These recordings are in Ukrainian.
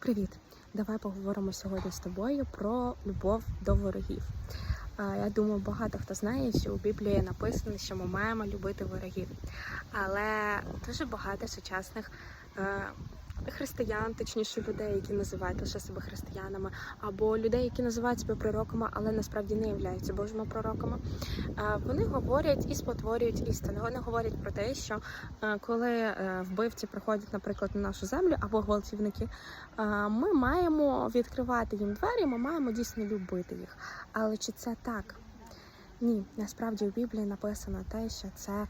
Привіт! Давай поговоримо сьогодні з тобою про любов до ворогів. Я думаю, багато хто знає, що у Біблії написано, що ми маємо любити ворогів. Але дуже багато сучасних е, християн, точніше людей, які називають лише себе християнами, або людей, які називають себе пророками, але насправді не являються Божими пророками. е, Вони говорять і спотворюють істину. Вони говорять про те, що е, коли е, вбивці приходять, наприклад, на нашу землю або гвалтівники, ми маємо відкривати їм двері, ми маємо дійсно любити їх. Але чи це так? Ні, насправді у Біблії написано те, що це е,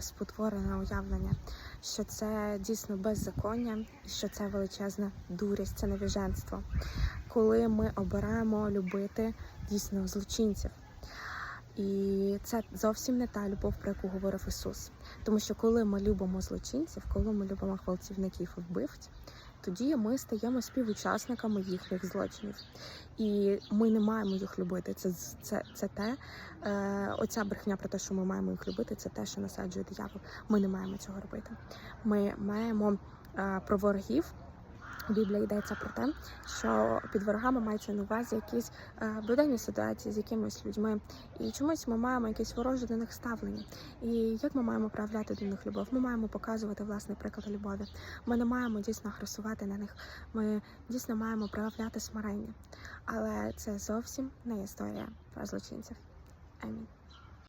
спотворене уявлення, що це дійсно беззаконня, що це величезна дурість, це невіженство, коли ми обираємо любити дійсно злочинців. І це зовсім не та любов, про яку говорив Ісус. Тому що коли ми любимо злочинців, коли ми любимо гвалтівників і вбивць, тоді ми стаємо співучасниками їхніх злочинів. І ми не маємо їх любити. Це це, це те, е, оця брехня про те, що ми маємо їх любити, це те, що насаджує диявол. Ми не маємо цього робити. Ми маємо е, про ворогів. У Біблії йдеться про те, що під ворогами мається на увазі якісь е, буденні ситуації з якимись людьми, і чомусь ми маємо якесь вороже до них ставлення. І як ми маємо проявляти до них любов? Ми маємо показувати власний приклад любові. Ми не маємо дійсно агресувати на них. Ми дійсно маємо проявляти смирення. Але це зовсім не історія про злочинців. Амінь.